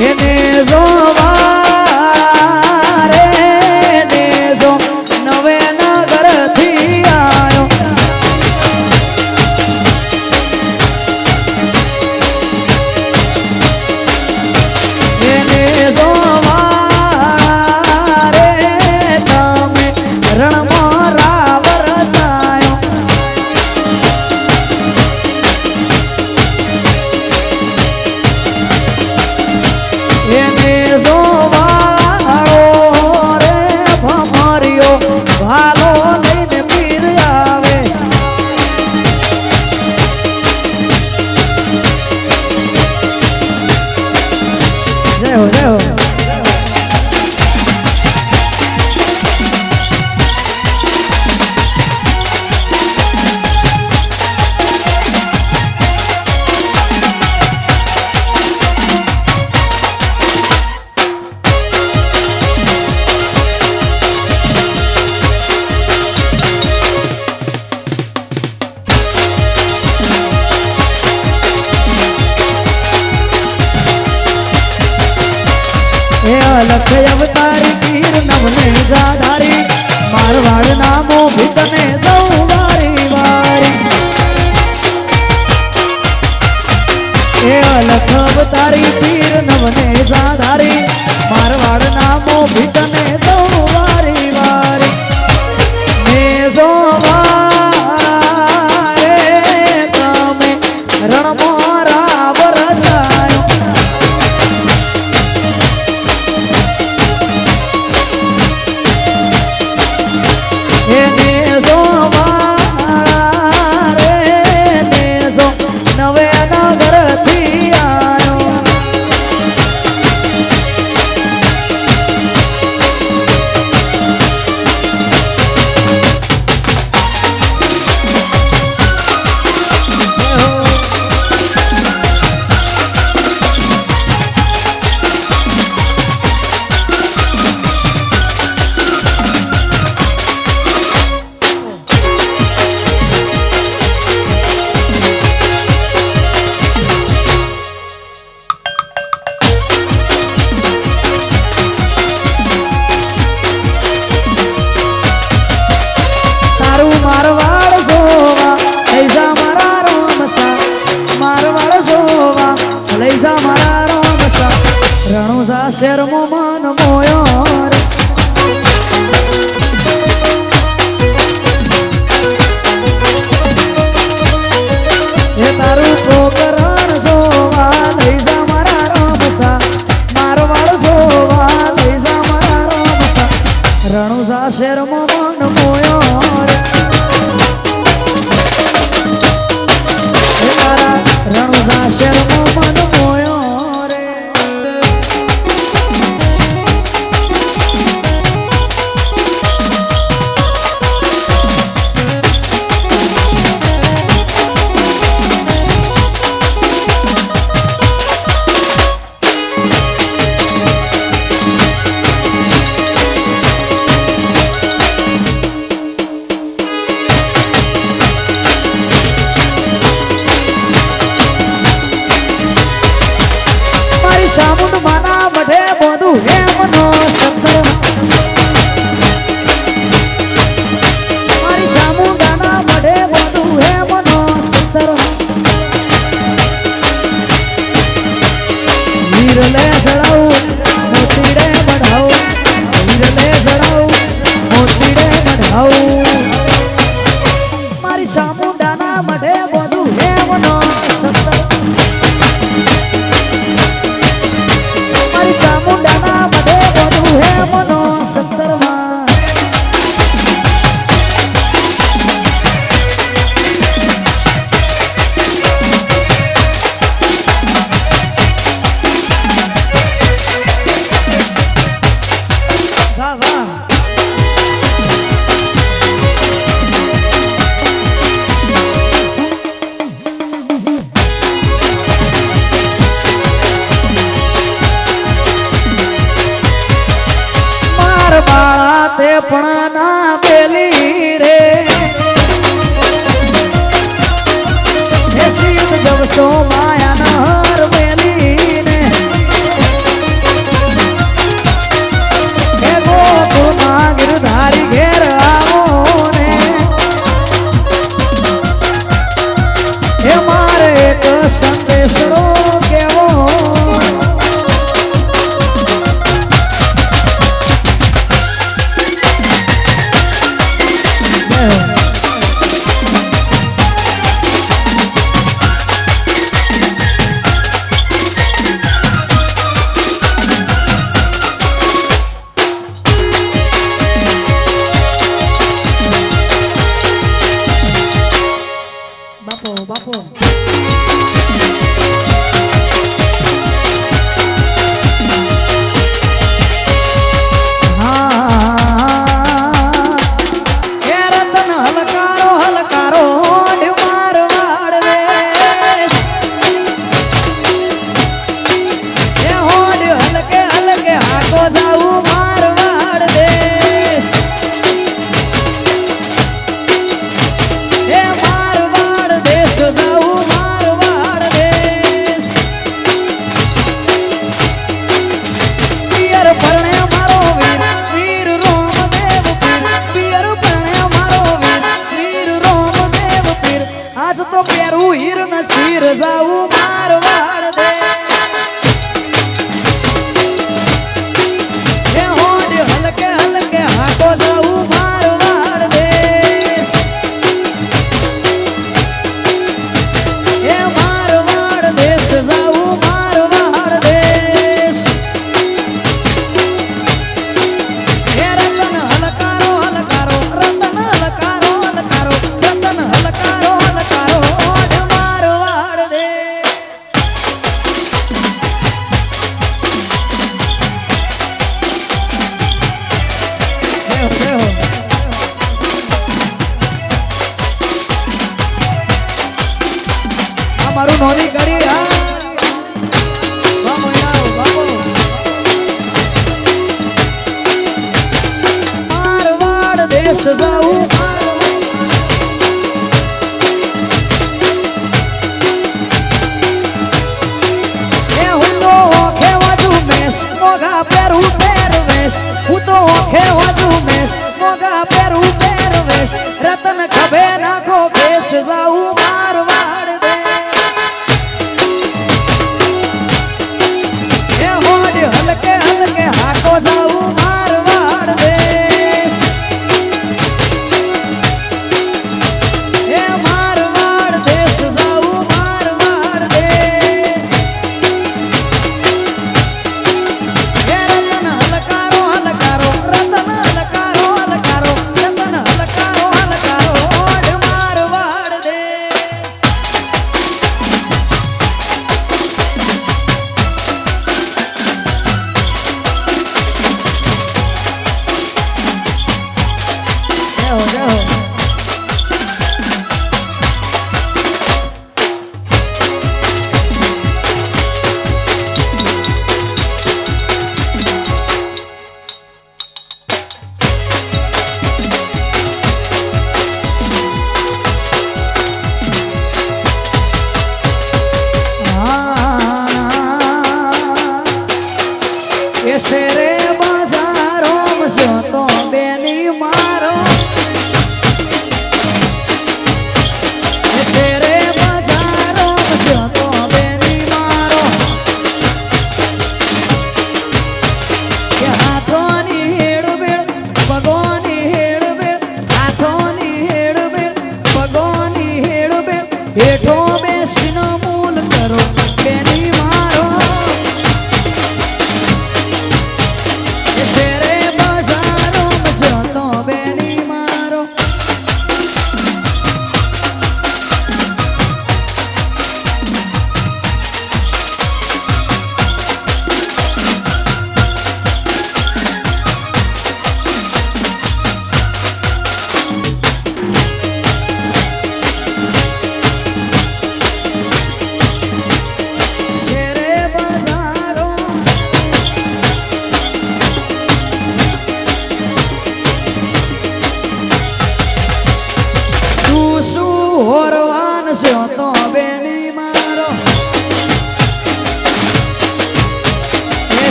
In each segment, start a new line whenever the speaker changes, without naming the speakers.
એને જો Zero, zero. લખ અવતારી પીર નવને જાધારી મારવાડ નામો ભીતને સૌ વારી. વારી એ લખ અવતારી પીર મારું મારવાડ છો સાબુન માના મઢે બોધું. હે મનો સંતર toma બાપો. se Zaúma મારું નોરી કરી હા દેશ જાઉં હું તો ઓખે વાજુ મેસ મોગા પહેરું પહેરવેશ હું તો ઓખે વાજુ મેસ મોગા પહેરું પહેરવેશ રતન ખભે નાખો ભેસ જાઉં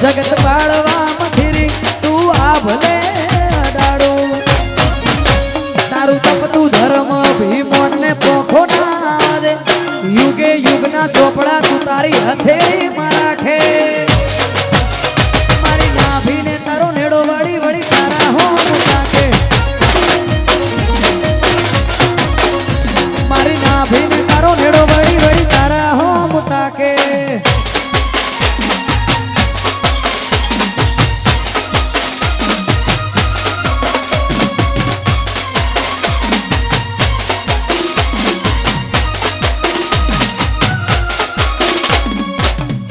જગત